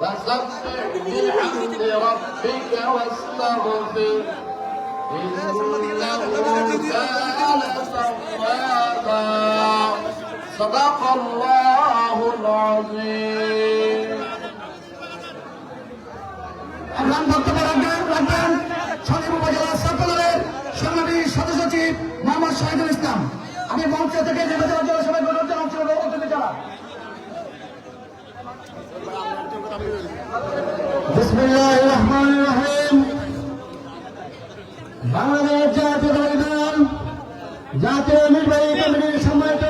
فسبح بحمد ربك واستغفر إنه كان توابا صدق الله العظيم আপনার বক্তব্য রাখবেন রাখবেন শনিবার উপজেলা মোহাম্মদ শাহিদুল ইসলাম। আমি মঞ্চ থেকে নেমে যাওয়ার জন্য সবাই বাংলাদেশ জাতীয় জাতীয় নির্বাহী কমিটির সম্মানিত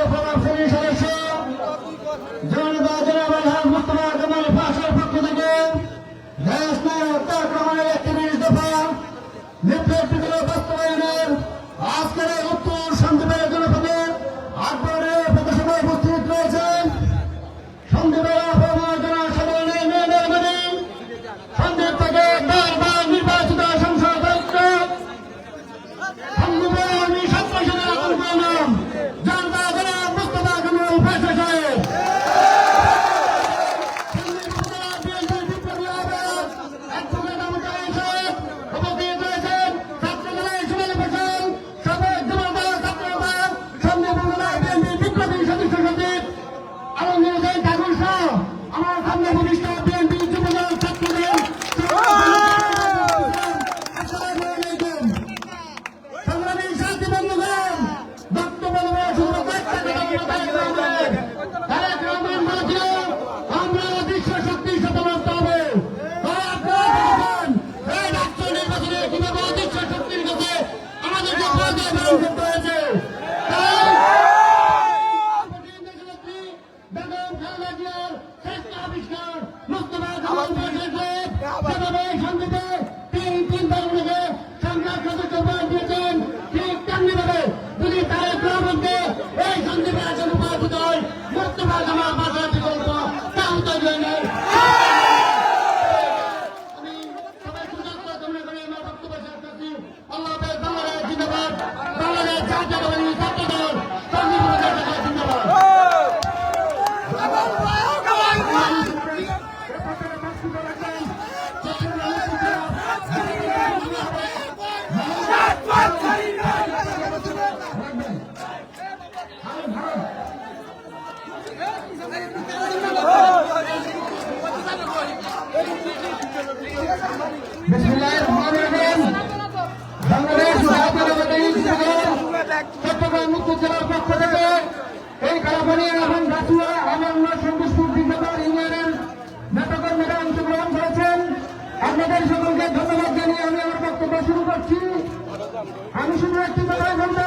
শুধু একটি কথাই বলব।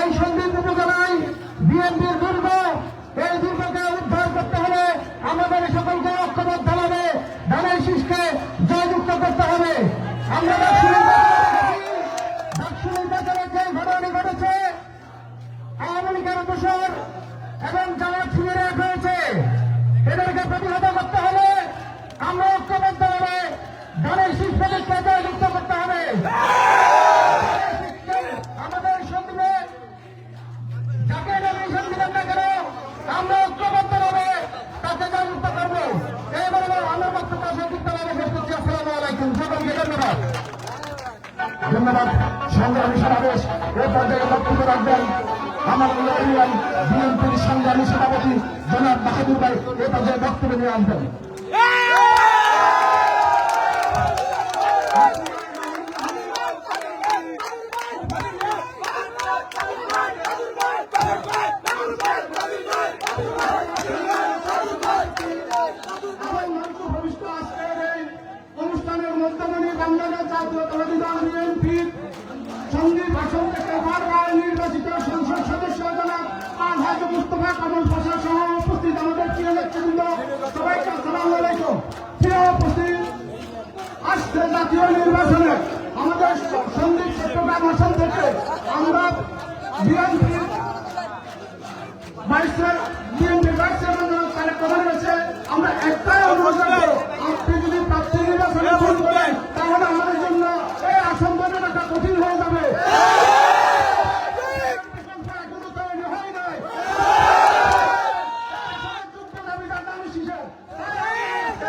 এই সন্দীপ উপজেলায় বিএনপির দুর্গ, এই দুর্গকে উদ্ধার করতে হলে আমাদের সকলকে ঐক্যবদ্ধ হবে ধানের শীষকে জয়যুক্ত করতে হবে। আমরা আওয়ামী লীগের অগ্রসর এবং জামাত শিবিরে রয়েছে এদেরকে প্রতিহত করতে হবে আমরা ধন্যবাদ। সংগ্রামী সমাবেশ, এ পর্যায়ে বক্তব্য রাখবেন আমার বিএনপির সংগ্রামী সভাপতি জনাব বাহাদুর ভাই। এ পর্যায়ে বক্তব্য নিয়ে আসবেন। চট্টগ্রাম আসন থেকে আমরা বিএনপির ভাইস বিএনপির ভাইস চেয়ারম্যান তারেক রহমান কাছে আমরা একটাই অনুরোধ করব আপনি যদি প্রার্থী নির্বাচনে ভুল করেন তাহলে আমাদের জন্য এই আসন ধরে রাখা কঠিন হয়ে যাবে এখনও তৈরি হয় নাই যুক্ত দাবিদার দাবি শিশের।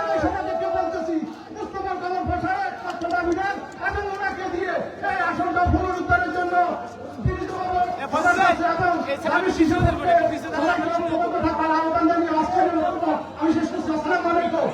আমি সমাজকে বলতেছি, মুস্তফা কামাল পাশার একমাত্র দাবিদার এবং ওনাকে দিয়ে এই আসনটা পুনরুদ্ধারের জন্য বিনীতভাবে আমাদের কাছে এবং আমি শিশুদেরকে সবাইকে অনুরোধ থাকার আহ্বান জানিয়ে আজকের এই বক্তব্য আমি শেষ করছি। আসসালামু আলাইকুম।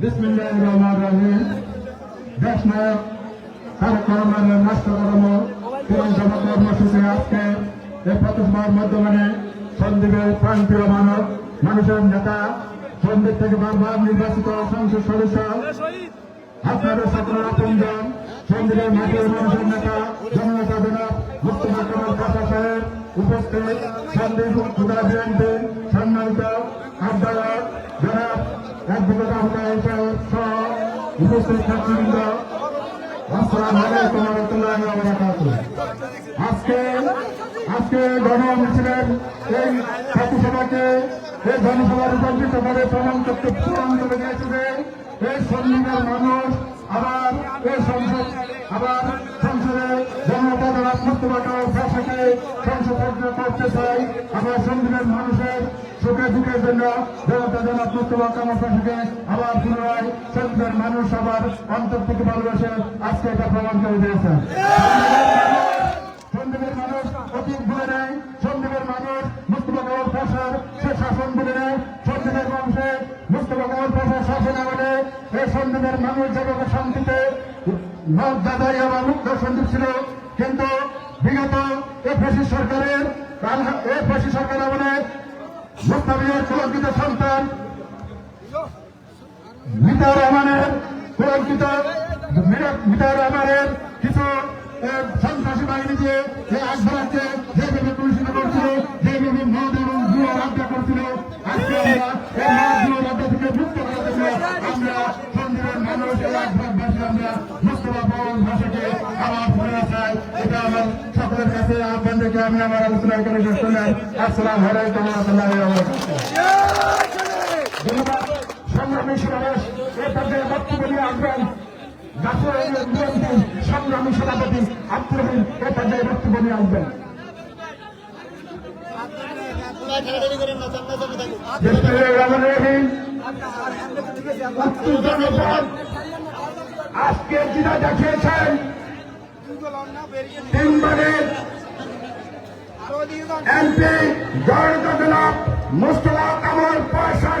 বিসমিল্লাহির রহমানির রহিম দেশ এই প্রতিসভার মাধ্যমে সন্দীপের প্রান্তীয় মানব, মানুষের নেতা সন্দীপ থেকে বারবার নির্বাচিত সংসদ সদস্য, আপনাদের সকল আপনজন, সন্দীপের মাটির মানুষের নেতা, জননেতা জনাব মুস্তফা কামাল কাসা সাহেব, উপস্থিত সন্দীপ খুদা বিএনপি সম্মানিত আহ্বায়ক জনাব আজকে আজকে গণ মিছিলের এই প্রতিসভাকে এই জনসভা রূপান্তরিত করে প্রমাণ করতে প্রমাণ করে দিয়েছে যে এই সন্নিবের মানুষ আবার এই সংসদ, আবার সংসদে দ্বারা মুক্তবাদ ভাষাকে সংসদ করতে চাই। আবার সন্নিবের মানুষের সুখে দুঃখের জন্য জনতা জনাব মুস্তফা কামাল আবার পুনরায় সন্নিবের মানুষ আবার অন্তর থেকে ভালোবাসে আজকে এটা প্রমাণ করে দিয়েছে। সন্দীপের মানুষ অতীত ভুলে নেয় সন্দীপের মানুষ মুস্তফা কামাল পাশার সে শাসন ভুলে নেয় সন্দীপের মানুষের মুস্তফা কামাল পাশার শাসন আমলে এই সন্দীপের মানুষ যেভাবে শান্তিতে দাদাই আমার মুক্ত সন্দীপ ছিল, কিন্তু বিগত এ ফেসি সরকারের এ ফেসি সরকার আমলে মুস্তাফিয়ার কলঙ্কিত সন্তান মিতা রহমানের কলঙ্কিত মিতা রহমানের কিছু সন্ত্রাসী বাহিনী দিয়ে যে আগ যেভাবে পরিচালনা করছিল, যেভাবে মদ এবং জুয়ার আড্ডা করছিল, আজকে আমরা এই মদ আড্ডা থেকে মুক্ত করার জন্য আমরা সন্ধিবের মানুষ, এই আগ্রাবাসী আমরা সংগ্রামী সমাবেশ এ পর্যায়ে বক্তব্য নিয়ে আসবেন সংগ্রামী সভাপতি আব্দুর রহিম এ পর্যায়ে বক্তব্য নিয়ে আসবেন। আজকে যেটা দেখিয়েছেন তিনবারের এমপি জয়জগন্নাথ মোস্তফা কামাল পয়সার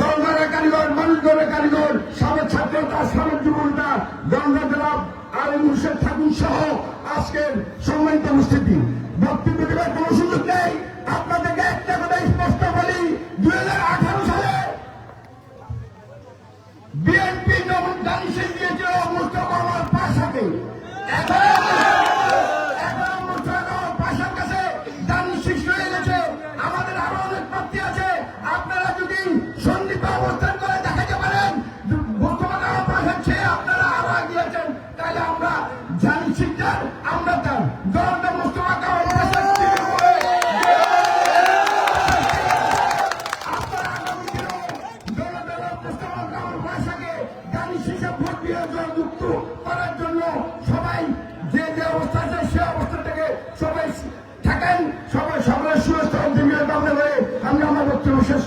দল কারিগর মানুষ কারিগর সাবেক ছাত্রতা সাবেক যুবকতা গঙ্গা আলী মুর্শেদ ঠাকুর সহ আজকের সম্মানিত উপস্থিতি। বক্তব্য দেবার কোনো সুযোগ নেই। আপনাদেরকে একটা কথা স্পষ্ট বলি, দুই হাজার আঠারো সালে বিএনপি যখন বিশেষ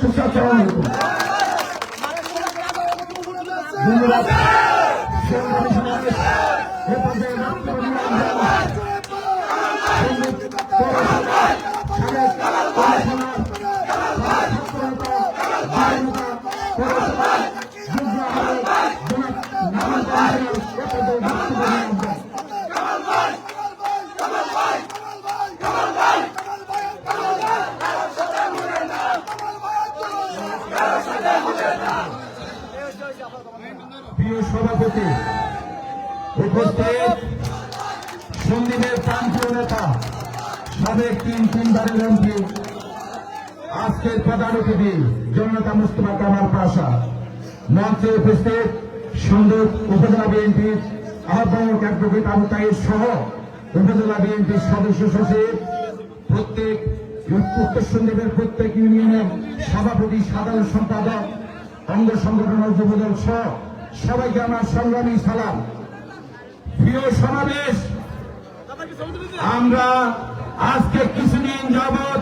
অতিথি জনতা মুস্তফা কামাল পাশা। মঞ্চে উপস্থিত সন্দীপ উপজেলা বিএনপির আহ্বায়ক অ্যাডভোকেট আবু তাইর সহ উপজেলা বিএনপির সদস্য সচিব, প্রত্যেক উত্তর সন্দীপের প্রত্যেক ইউনিয়নের সভাপতি, সাধারণ সম্পাদক, অঙ্গ সংগঠন যুবদল সহ সবাইকে আমার সংগ্রামী সালাম। প্রিয় সমাবেশ, আমরা আজকে কিছুদিন যাবৎ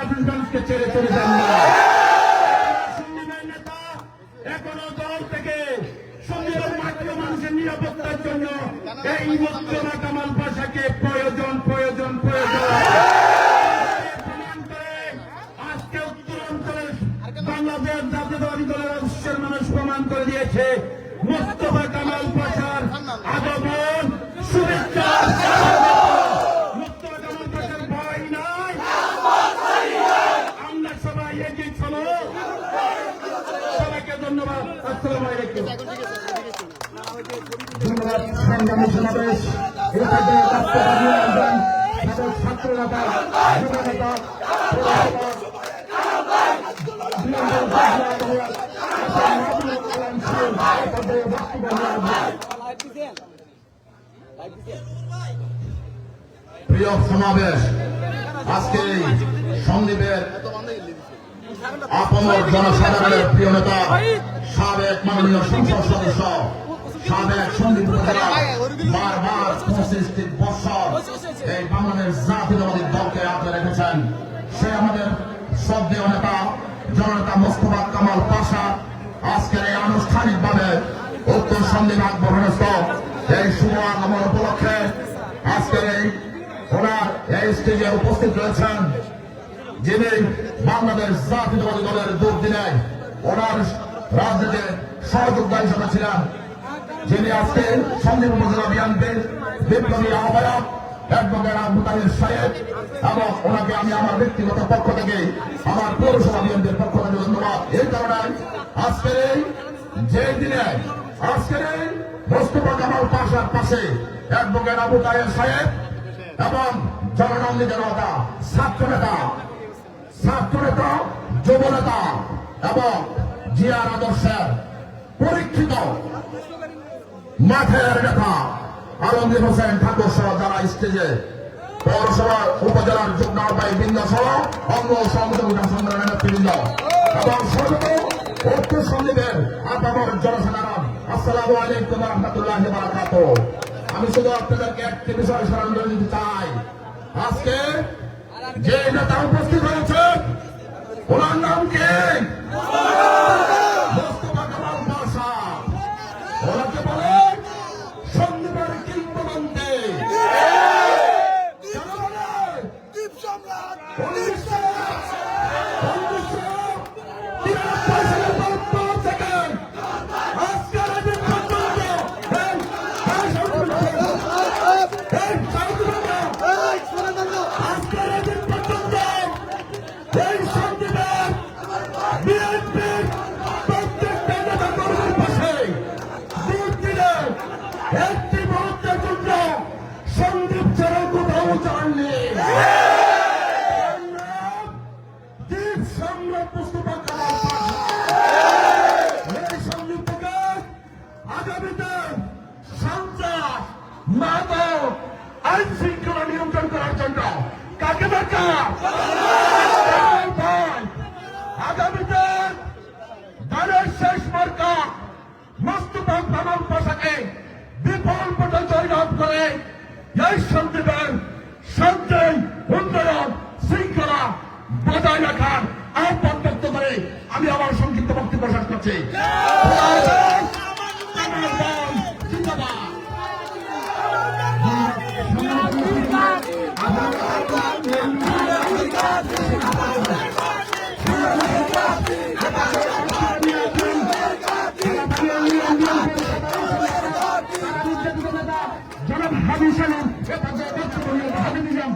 মানুষ ছেড়ে চলে যান না। মানুষ প্রমাণ করে দিয়েছে মুস্তফা কামাল পাশার আগমন শুভেচ্ছা মুস্তফা কামাল পাশার ভয় নাই আমরা সবাই এগিয়ে চলো সবাইকে ধন্যবাদ আসসালামু আলাইকুম ধন্যবাদ প্রিয় সমাবেশ আজকে সন্দীপের আপমর জনসাধারণের প্রিয় নেতা সাবেক মাননীয় সংসদ সদস্য সাবেক সন্দীপ উপজেলা বারবার পঁচিশটি বছর এই বাংলাদেশ জাতীয়তাবাদী দলকে আপনি রেখেছেন। সে আমাদের শ্রদ্ধেয় নেতা জননেতা মোস্তফা কামাল পাশা। আজকের এই আনুষ্ঠানিকভাবে উত্তর সন্দীপ আকবরণস্থ এই শুভ আগমন উপলক্ষে আজকের এই ওনার এই স্টেজে উপস্থিত রয়েছেন যিনি বাংলাদেশ জাতীয়তাবাদী দলের দুর্দিনে ওনার রাজনীতির সহযোদ্ধা হিসেবে ছিলেন। যিনি আজকে সন্দীপ উপজেলা বিএনপির বিপ্লবী আহ্বায়ক অ্যাডভোকেট আবু তাহির সাহেব এবং ওনাকে আমি আমার ব্যক্তিগত পক্ষ থেকে, আমার পৌরসভা পক্ষ থেকে ধন্যবাদ। এই কারণে আজকের যে দিনে, আজকের মোস্তফা কামাল পাশার পাশে অ্যাডভোকেট আবু তাহের সাহেব এবং জননন্দী জনতা ছাত্র নেতা ছাত্র নেতা, যুব নেতা এবং জিয়ার আদর্শের পরীক্ষিত মাঠের নেতা আলমগীর হোসেন ঠাকুর সহ যারা স্টেজে, পৌরসভা উপজেলার যুগ্ম আহ্বায়ক বৃন্দ সহ অঙ্গ সংগঠন সংগ্রামের নেতৃবৃন্দ। এবং সর্বত সন্দীপের আপামর জনসাধারণ, আসসালামু আলাইকুম রহমতুল্লাহ বারাকাতুহ। আমি শুধু আপনাদেরকে একটি বিষয় স্মরণ করে দিতে চাই। আজকে যে নেতা উপস্থিত হয়েছে ওনার নাম কে? মাদক আইন শৃঙ্খলা নিয়ন্ত্রণ করার জন্য কাকে আগামীতে দলের শেষ মার্কা মোস্তফা কামাল বিপুল ভোটে জয়লাভ করে এই সন্দীপের শান্তি, উন্নয়ন, শৃঙ্খলা বজায় রাখার আহ্বান ব্যক্ত করে আমি আমার সংক্ষিপ্ত বক্তব্য শেষ করছি। জনাব হাবিব সাহেব এ পর্যায়ে বক্তব্য নিয়ে হাবিব নিজাম